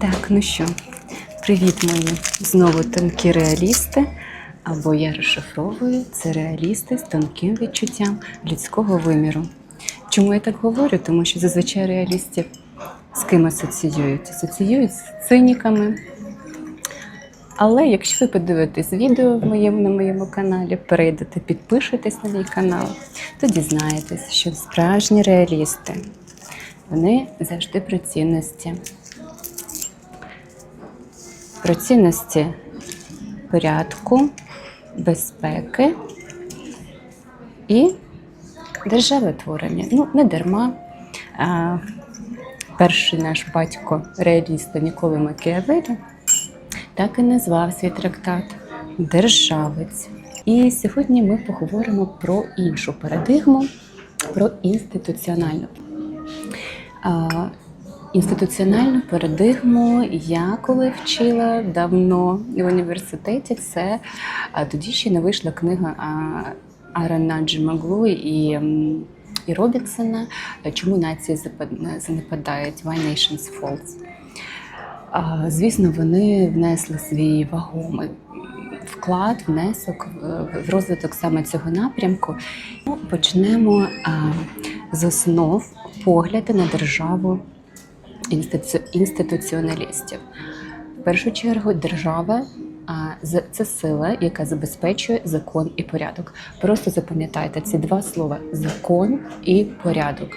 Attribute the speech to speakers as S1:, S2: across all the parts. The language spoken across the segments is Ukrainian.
S1: Так, ну що, привіт, мої знову тонкі реалісти. Або я розшифровую це реалісти з тонким відчуттям людського виміру. Чому я так говорю? Тому що зазвичай реалістів з ким асоціюють? Асоціюють з циніками. Але якщо ви подивитесь відео в моєму, на моєму каналі, перейдете, підпишетесь на мій канал, то дізнаєтесь, що справжні реалісти вони завжди про цінності. Про цінності порядку, безпеки і державотворення. Ну, не дарма. А, перший наш батько реаліста Ніколи Макіавелі так і назвав свій трактат Державець. І сьогодні ми поговоримо про іншу парадигму, про інституціональну. Інституціональну парадигму я коли вчила давно в університеті, це тоді ще не вийшла книга Арана Джимаглу і, і Робінсона Чому нації занепадають Why Nations Falls. Звісно, вони внесли свій вагомий вклад, внесок в- розвиток саме цього напрямку. Почнемо з основ погляду на державу інституціоналістів. В першу чергу, держава це сила, яка забезпечує закон і порядок. Просто запам'ятайте ці два слова: закон і порядок.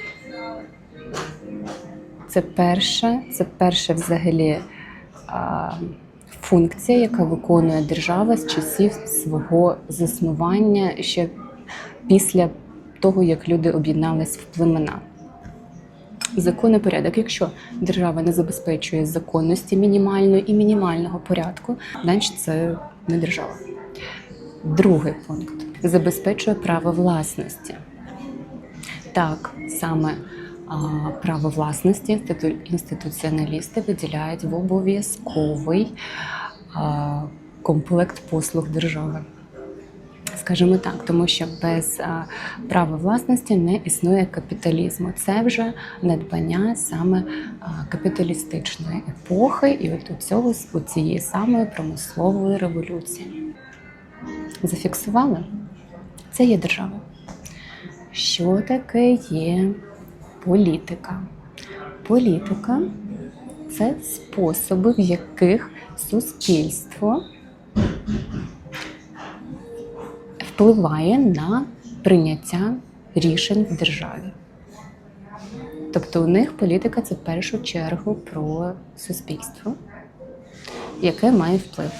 S1: Це перша, це перша взагалі функція, яка виконує держава з часів свого заснування ще після того, як люди об'єднались в племена. Закон і порядок. Якщо держава не забезпечує законності мінімальної і мінімального порядку, значить це не держава. Другий пункт забезпечує право власності. Так, саме право власності інститу- інституціоналісти виділяють в обов'язковий комплект послуг держави. Скажімо так, тому що без права власності не існує капіталізму. Це вже надбання саме капіталістичної епохи і от у цього у цієї самої промислової революції. Зафіксували? Це є держава. Що таке є політика? Політика це способи, в яких суспільство впливає на прийняття рішень в державі. Тобто у них політика це в першу чергу про суспільство, яке має вплив.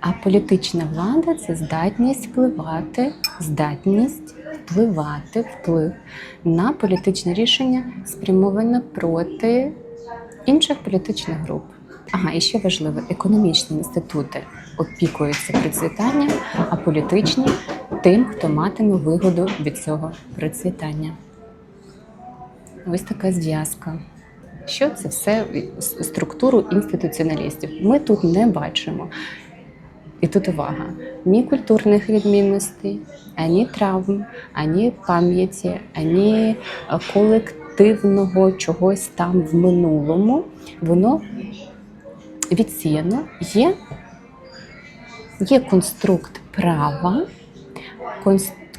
S1: А політична влада це здатність впливати, здатність впливати, вплив на політичне рішення, спрямоване проти інших політичних груп. Ага, і ще важливо, економічні інститути опікуються процвітанням, а політичні тим, хто матиме вигоду від цього процвітання. Ось така зв'язка. Що це все структуру інституціоналістів? Ми тут не бачимо. І тут увага: ні культурних відмінностей, ані травм, ані пам'яті, ані колективного чогось там в минулому. Воно відсіяно. Є, є конструкт права,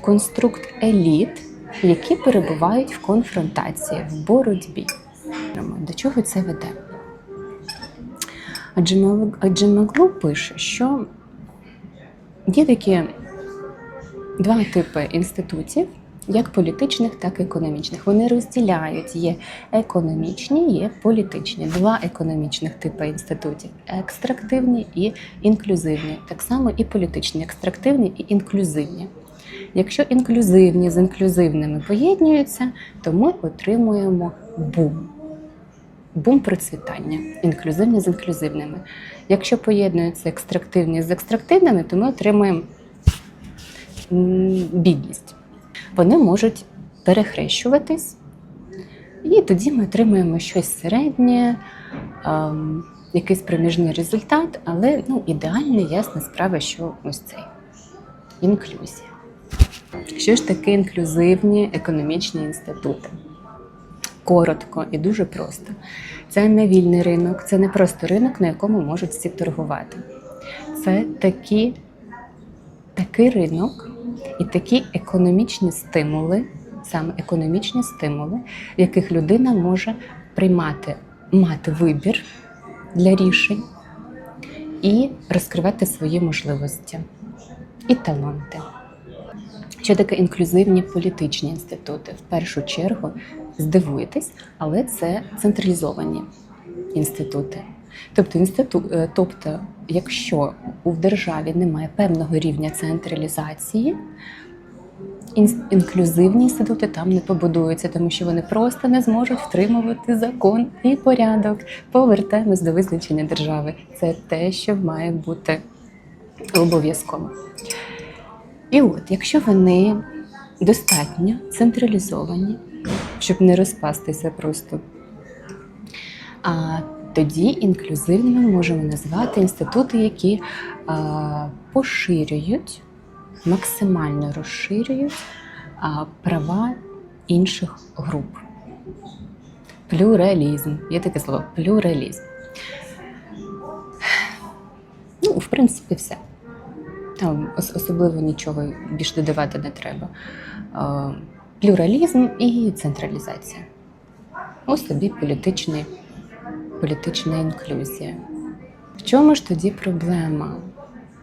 S1: конструкт еліт, які перебувають в конфронтації, в боротьбі. До чого це веде? Адже Маглу пише, що є такі два типи інститутів, як політичних, так і економічних. Вони розділяють є економічні, є політичні. Два економічних типи інститутів екстрактивні і інклюзивні. Так само і політичні, екстрактивні і інклюзивні. Якщо інклюзивні з інклюзивними поєднуються, то ми отримуємо бум. Бум процвітання, інклюзивні з інклюзивними. Якщо поєднуються екстрактивні з екстрактивними, то ми отримуємо бідність. Вони можуть перехрещуватись, і тоді ми отримуємо щось середнє, ем, якийсь проміжний результат, але ну, ідеальний, ясна справа, що ось цей інклюзія. Що ж таке інклюзивні економічні інститути? коротко і дуже просто. Це не вільний ринок, це не просто ринок, на якому можуть всі торгувати. Це такі, такий ринок і такі економічні стимули, саме економічні стимули, в яких людина може приймати, мати вибір для рішень і розкривати свої можливості і таланти. Що таке інклюзивні політичні інститути? В першу чергу здивуєтесь, але це централізовані інститути. Тобто, інститут, е, тобто, якщо у державі немає певного рівня централізації, інклюзивні інститути там не побудуються, тому що вони просто не зможуть втримувати закон і порядок. Повертаємось до визначення держави. Це те, що має бути обов'язково. І от, якщо вони достатньо централізовані, щоб не розпастися просто, а тоді інклюзивними можемо назвати інститути, які поширюють, максимально розширюють права інших груп. Плюралізм. Є таке слово плюралізм. Ну, в принципі, все. Там особливо нічого більш додавати не треба. Плюралізм і централізація. Ось тобі політичний, політична інклюзія. В чому ж тоді проблема?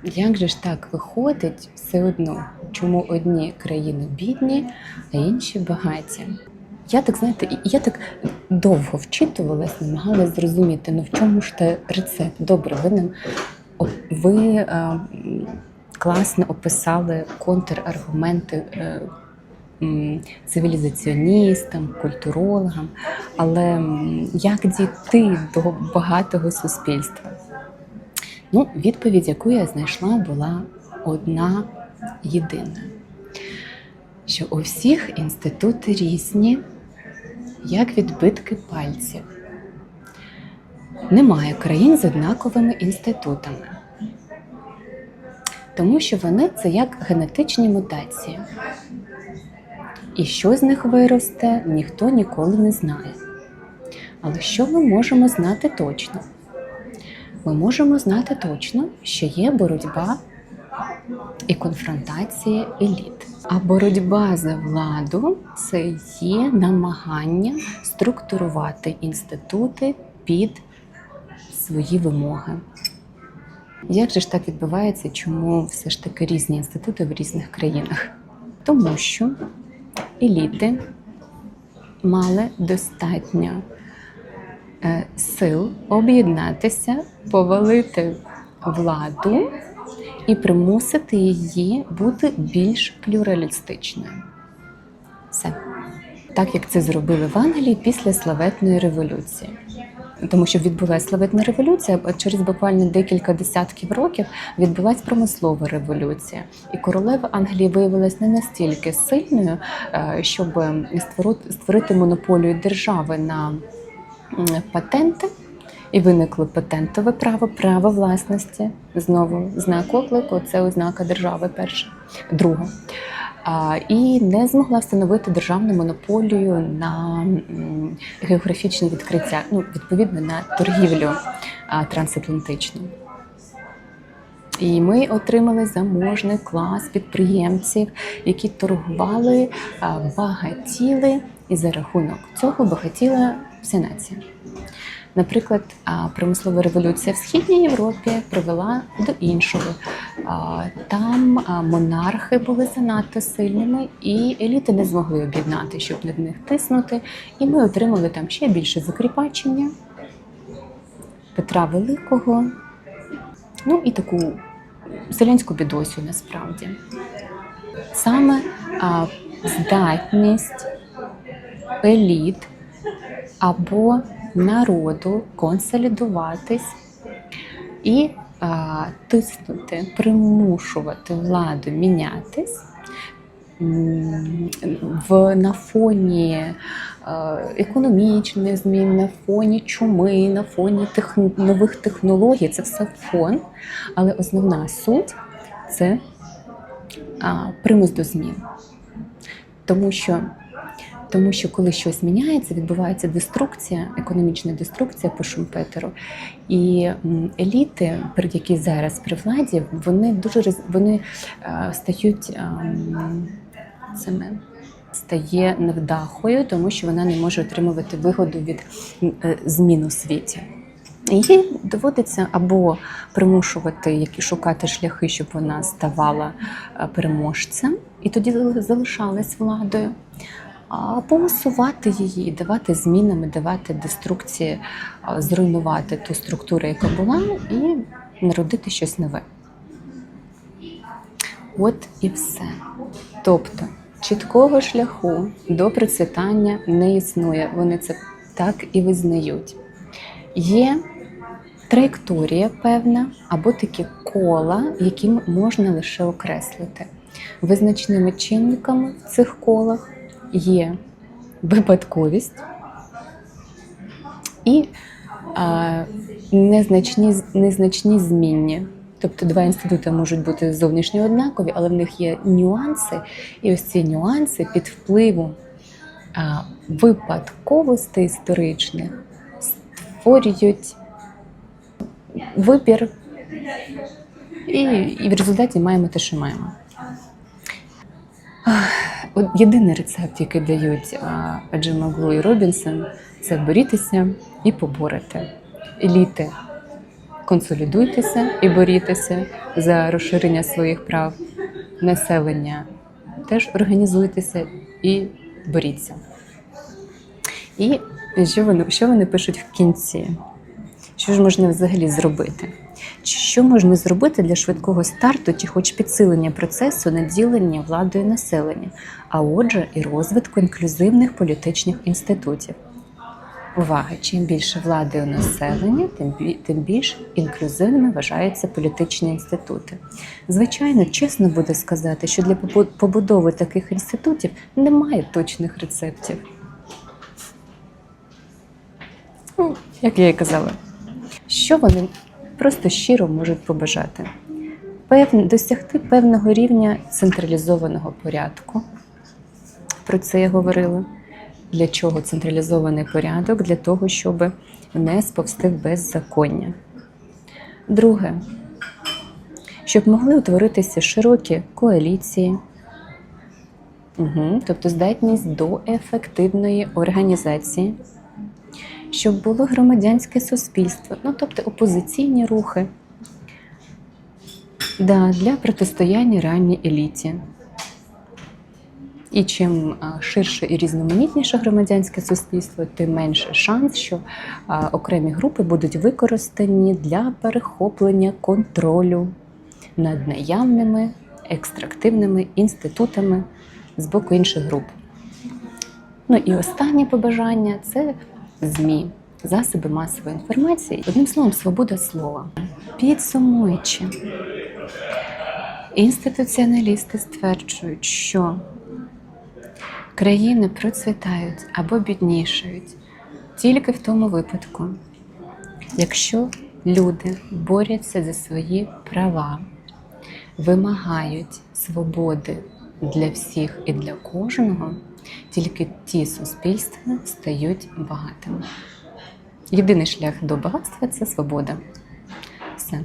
S1: Як же ж так виходить все одно, чому одні країни бідні, а інші багаті? Я так знаєте, я так довго вчитувалась, намагалась зрозуміти, ну в чому ж те рецепт? Добре, ви нам ви е, класно описали контраргументи е, цивілізаціоністам, культурологам, але як дійти до багатого суспільства? Ну, відповідь, яку я знайшла, була одна єдина: що у всіх інститути різні, як відбитки пальців. Немає країн з однаковими інститутами, тому що вони це як генетичні мутації. І що з них виросте, ніхто ніколи не знає. Але що ми можемо знати точно? Ми можемо знати точно, що є боротьба і конфронтація еліт. А боротьба за владу це є намагання структурувати інститути під свої вимоги. Як же ж так відбувається, чому все ж таки різні інститути в різних країнах? Тому що еліти мали достатньо е, сил об'єднатися, повалити владу і примусити її бути більш плюралістичною. Все. Так як це зробили в Англії після славетної революції. Тому що відбулася славетна революція, а через буквально декілька десятків років відбулася промислова революція. І королева Англії виявилася не настільки сильною, е, щоб створити, створити монополію держави на патенти. І виникло патентове право, право власності. Знову знак оклику це ознака держави перша, друга. І не змогла встановити державну монополію на м, географічні відкриття, ну відповідно на торгівлю трансатлантичну. І ми отримали заможний клас підприємців, які торгували, багатіли, і за рахунок цього багатіла вся нація. Наприклад, промислова революція в східній Європі привела до іншого. Там монархи були занадто сильними, і еліти не змогли об'єднати, щоб над них тиснути. І ми отримали там ще більше закріпачення Петра Великого, ну і таку селянську бідосю насправді. Саме а, здатність еліт або народу консолідуватись і а, тиснути, примушувати владу мінятись в, на фоні економічних змін, на фоні чуми, на фоні тех, нових технологій. Це все фон, але основна суть це а, примус до змін. Тому що Тому що коли щось міняється, відбувається деструкція, економічна деструкція по Шумпетеру. І еліти, які зараз при владі, вони дуже вони е, стають ем, цими. Стає невдахою, тому що вона не може отримувати вигоду від е, змін у світі. Їй доводиться або примушувати які шукати шляхи, щоб вона ставала е, переможцем, і тоді зали- залишалась владою, або усувати її, давати змінами, давати деструкції, е, зруйнувати ту структуру, яка була, і народити щось нове. От і все. Тобто чіткого шляху до процвітання не існує. Вони це так і визнають. Є траєкторія певна або такі кола, які можна лише окреслити. Визначними чинниками в цих колах є випадковість і а, незначні, незначні змінні. Тобто два інститути можуть бути зовнішньо однакові, але в них є нюанси, і ось ці нюанси під впливом а, випадковостей історичних створюють вибір, і, і в результаті маємо те, що маємо. От єдиний рецепт, який дають Джим Маглу і Робінсон, це борітеся і поборете. Еліти, консолідуйтеся і борітеся за розширення своїх прав. Населення теж організуйтеся і боріться. І що вони, що вони пишуть в кінці? Що ж можна взагалі зробити? Що можна зробити для швидкого старту чи хоч підсилення процесу наділення владою населення, а отже, і розвитку інклюзивних політичних інститутів? Увага! Чим більше влади у населення, тим більш інклюзивними вважаються політичні інститути. Звичайно, чесно буде сказати, що для побудови таких інститутів немає точних рецептів. Ну, як я і казала, що вони просто щиро можуть побажати? Досягти певного рівня централізованого порядку. Про це я говорила. Для чого централізований порядок? Для того, щоб не сповсти беззаконня. Друге, щоб могли утворитися широкі коаліції, угу, тобто здатність до ефективної організації щоб було громадянське суспільство, ну тобто опозиційні рухи да, для протистояння реальній еліті. І чим ширше і різноманітніше громадянське суспільство, тим менше шанс, що окремі групи будуть використані для перехоплення контролю над наявними екстрактивними інститутами з боку інших груп. Ну і останнє побажання це ЗМІ, засоби масової інформації. Одним словом, свобода слова. Підсумуючи, інституціоналісти стверджують, що країни процвітають або біднішають тільки в тому випадку, якщо люди борються за свої права, вимагають свободи для всіх і для кожного, тільки ті суспільства стають багатими. Єдиний шлях до багатства це свобода. Все.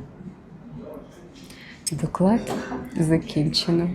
S1: Доклад закінчено.